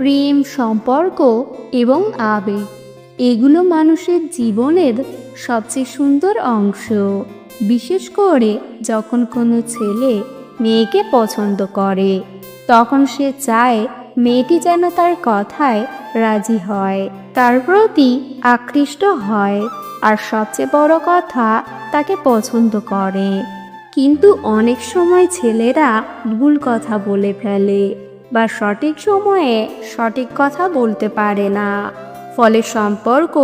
প্রেম, সম্পর্ক এবং আবেগ। এগুলো মানুষের জীবনের সবচেয়ে সুন্দর অংশ। বিশেষ করে যখন কোনো ছেলে মেয়েকে পছন্দ করে, তখন সে চায় মেয়েটি যেন তার কথায় রাজি হয়, তার প্রতি আকৃষ্ট হয় আর সবচেয়ে বড় কথা, তাকে পছন্দ করে। কিন্তু অনেক সময় ছেলেরা ভুল কথা বলে ফেলে। বা সঠিক সময়ে সঠিক কথা বলতে পারে না। ফলে সম্পর্ক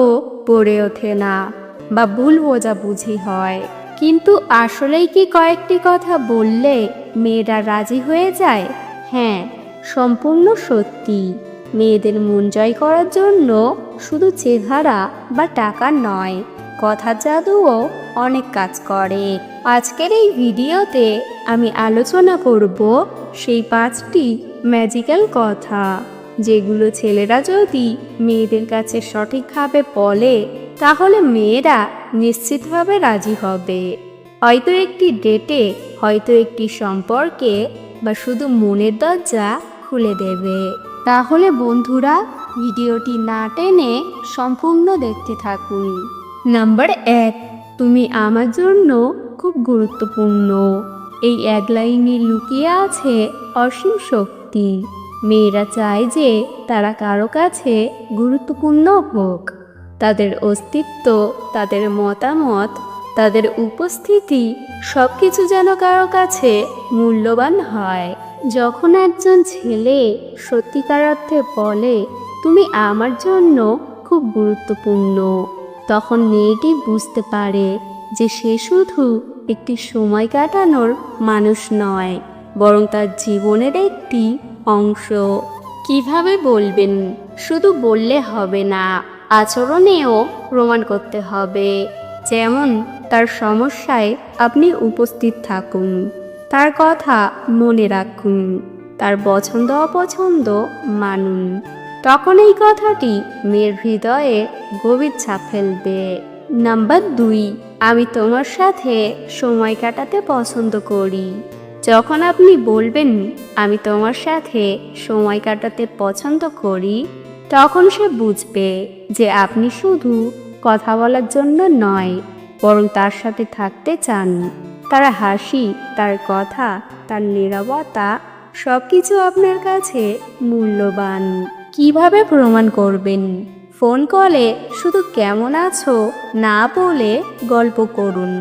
গড়ে ওঠে না বা ভুল বোঝাবুঝি হয়। কিন্তু আসলেই কি কয়েকটি কথা বললে মেয়েরা রাজি হয়ে যায়? হ্যাঁ সম্পূর্ণ সত্যি। মেয়েদের মন জয় করার জন্য শুধু চেহারা বা টাকা নয় কথা জাদুও অনেক কাজ করে। আজকের এই ভিডিওতে আমি আলোচনা করব সেই পাঁচটি ম্যাজিক্যাল কথা, যেগুলো ছেলেরা যদি মেয়েদের কাছে সঠিকভাবে বলে, তাহলে মেয়েরা নিশ্চিতভাবে রাজি হবে। হয়তো একটি ডেটে হয়তো একটি সম্পর্কে বা শুধু মনের দরজা খুলে দেবে। তাহলে বন্ধুরা, ভিডিওটি না টেনে সম্পূর্ণ দেখতে থাকুন। নাম্বার এক, তুমি আমার জন্য খুব গুরুত্বপূর্ণ। এই এক লাইনে লুকিয়ে আছে অসীম শক্তি। মেয়েরা চায় যে তারা কারও কাছে গুরুত্বপূর্ণ হোক। তাদের অস্তিত্ব, তাদের মতামত, তাদের উপস্থিতি সব কিছু যেন কারও কাছে মূল্যবান হয়। যখন একজন ছেলে সত্যিকার অর্থে বলে, তুমি আমার জন্য খুব গুরুত্বপূর্ণ, তখন মেয়েটি বুঝতে পারে যে সে শুধু একটি সময় কাটানোর মানুষ নয়। বরং তার জীবনের একটি অংশ। কীভাবে বলবেন? শুধু বললে হবে না, আচরণেও প্রমাণ করতে হবে। যেমন, তার সমস্যায় আপনি উপস্থিত থাকুন, তার কথা মনে রাখুন, তার পছন্দ অপছন্দ মানুন। তখন এই কথাটি মেয়ের হৃদয়ে গভীর ছাপ ফেলবে। নাম্বার দুই, আমি তোমার সাথে সময় কাটাতে পছন্দ করি। যখন আপনি বলবেন, আমি তোমার সাথে সময় কাটাতে পছন্দ করি, তখন সে বুঝবে যে আপনি শুধু কথা বলার জন্য নয়, বরং তার সাথে থাকতে চান। তার হাসি, তার কথা, তার নিরবতা সব কিছু আপনার কাছে মূল্যবান। কীভাবে প্রমাণ করবেন? ফোন কলে শুধু কেমন আছো না বলে গল্প করুন,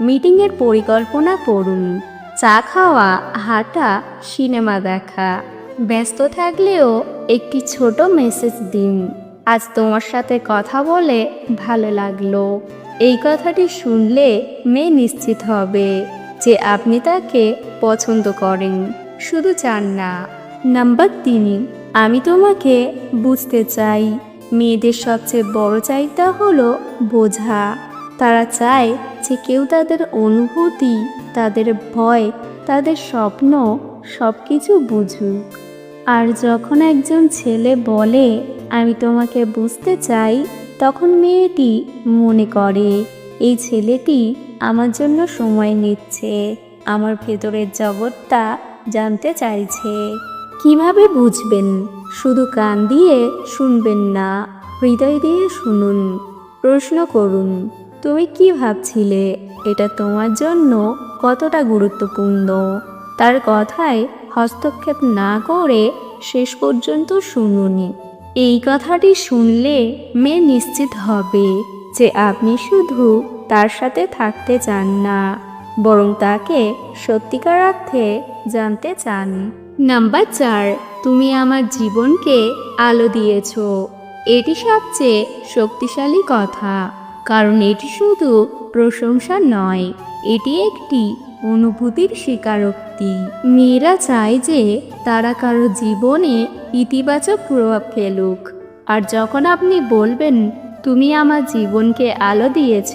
মিটিংয়ের পরিকল্পনা করুন। চা খাওয়া, হাঁটা, সিনেমা দেখা, ব্যস্ত থাকলেও একটি ছোট মেসেজ দিন। আজ তোমার সাথে কথা বলে ভালো লাগল। এই কথাটি শুনলে মেয়ে নিশ্চিত হবে যে আপনি তাকে পছন্দ করেন। শুধু চান না নাম্বার তিন, আমি তোমাকে বুঝতে চাই। মেয়েদের সবচেয়ে বড় চাহিদা হলো বোঝা। তারা চায় যে কেউ তাদের অনুভূতি তাদের ভয়, তাদের স্বপ্ন সব কিছু বুঝুক। আর যখন একজন ছেলে বলে, আমি তোমাকে বুঝতে চাই, তখন মেয়েটি মনে করে, এই ছেলেটি আমার জন্য সময় নিচ্ছে। আমার ভেতরের জগৎটা জানতে চাইছে। কীভাবে বুঝবেন? শুধু কান দিয়ে শুনবেন না, হৃদয় দিয়ে শুনুন। প্রশ্ন করুন, তুমি কি ভাবছিলে? এটা তোমার জন্য কতটা গুরুত্বপূর্ণ? তার কথায় হস্তক্ষেপ না করে শেষ পর্যন্ত শুনুনি। এই কথাটি শুনলে মেয়ে নিশ্চিত হবে যে আপনি শুধু তার সাথে থাকতে চান না, বরং তাকে সত্যিকার অর্থে জানতে চান। নাম্বার চার, তুমি আমার জীবনকে আলো দিয়েছ। এটি সবচেয়ে শক্তিশালী কথা, কারণ এটি শুধু প্রশংসা নয়। এটি একটি অনুভূতির স্বীকারোক্তি। মেয়েরা চায় যে তারা কারও জীবনে ইতিবাচক প্রভাব ফেলুক। আর যখন আপনি বলবেন, তুমি আমার জীবনকে আলো দিয়েছ?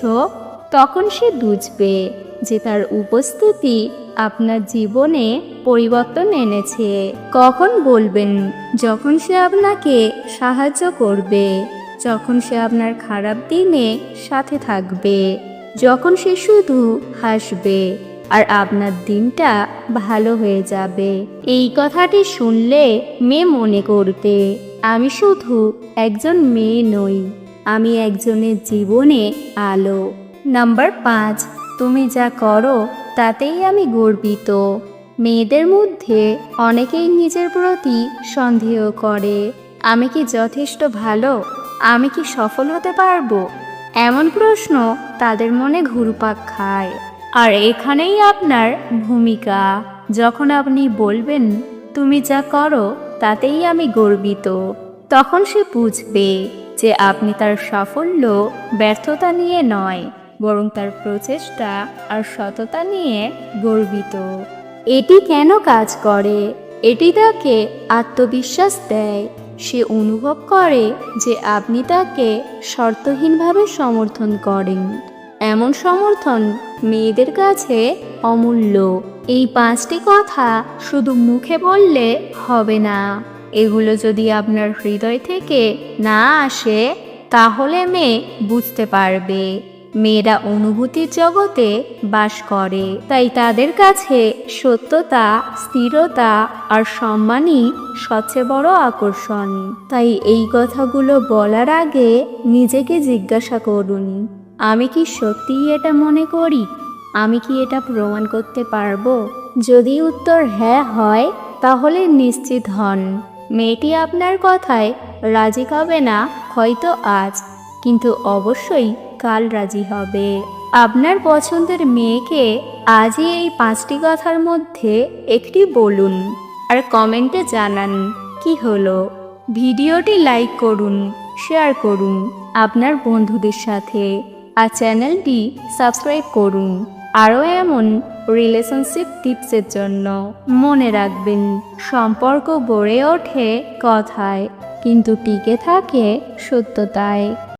তখন সে বুঝবে যে তার উপস্থিতি আপনার জীবনে পরিবর্তন এনেছে। কখন বলবেন, যখন সে আপনাকে সাহায্য করবে, যখন সে আপনার খারাপ দিনে সাথে থাকবে। যখন সে শুধু হাসবে আর আপনার দিনটা ভালো হয়ে যাবে। এই কথাটি শুনলে মেয়ে মনে করতে আমি শুধু একজন মেয়ে নই, আমি একজনের জীবনে আলো। নাম্বার পাঁচ, তুমি যা করো, তাতেই আমি গর্বিত। মেয়েদের মধ্যে অনেকেই নিজের প্রতি সন্দেহ করে, আমি কি যথেষ্ট ভালো? আমি কি সফল হতে পারব? এমন প্রশ্ন তাদের মনে ঘুরপাক খায়। আর এখানেই আপনার ভূমিকা। যখন আপনি বলবেন, তুমি যা করো, তাতেই আমি গর্বিত। তখন সে বুঝবে যে আপনি তার সাফল্য, ব্যর্থতা নিয়ে নয়, বরং তার প্রচেষ্টা আর সততা নিয়ে গর্বিত। এটি কেন কাজ করে? এটি তাকে আত্মবিশ্বাস দেয়। সে অনুভব করে যে আপনি তাকে শর্তহীনভাবে সমর্থন করেন। এমন সমর্থন মেয়েদের কাছে অমূল্য। এই পাঁচটি কথা শুধু মুখে বললে হবে না। এগুলো যদি আপনার হৃদয় থেকে না আসে, তাহলে মেয়ে বুঝতে পারবে। মেয়েরা অনুভূতির জগতে বাস করে। তাই তাদের কাছে সত্যতা, স্থিরতা আর সম্মানই সবচেয়ে বড় আকর্ষণ। তাই এই কথাগুলো বলার আগে নিজেকে জিজ্ঞাসা করুন, আমি কি সত্যিই এটা মনে করি? আমি কি এটা প্রমাণ করতে পারব? যদি উত্তর হ্যাঁ হয়, তাহলে নিশ্চিত হন। মেয়েটি আপনার কথায় রাজি হবে না, হয়তো আজ। কিন্তু অবশ্যই কাল রাজি হবে। আপনার পছন্দের মেয়েকে আজই এই পাঁচটি কথার মধ্যে একটি বলুন আর কমেন্টে জানান কি হলো। ভিডিওটি লাইক করুন, শেয়ার করুন আপনার বন্ধুদের সাথে আর চ্যানেলটি সাবস্ক্রাইব করুন। আরও এমন রিলেশনশিপ টিপসের জন্য মনে রাখবেন, সম্পর্ক গড়ে ওঠে কথায়, কিন্তু টিকে থাকে সত্যতায়।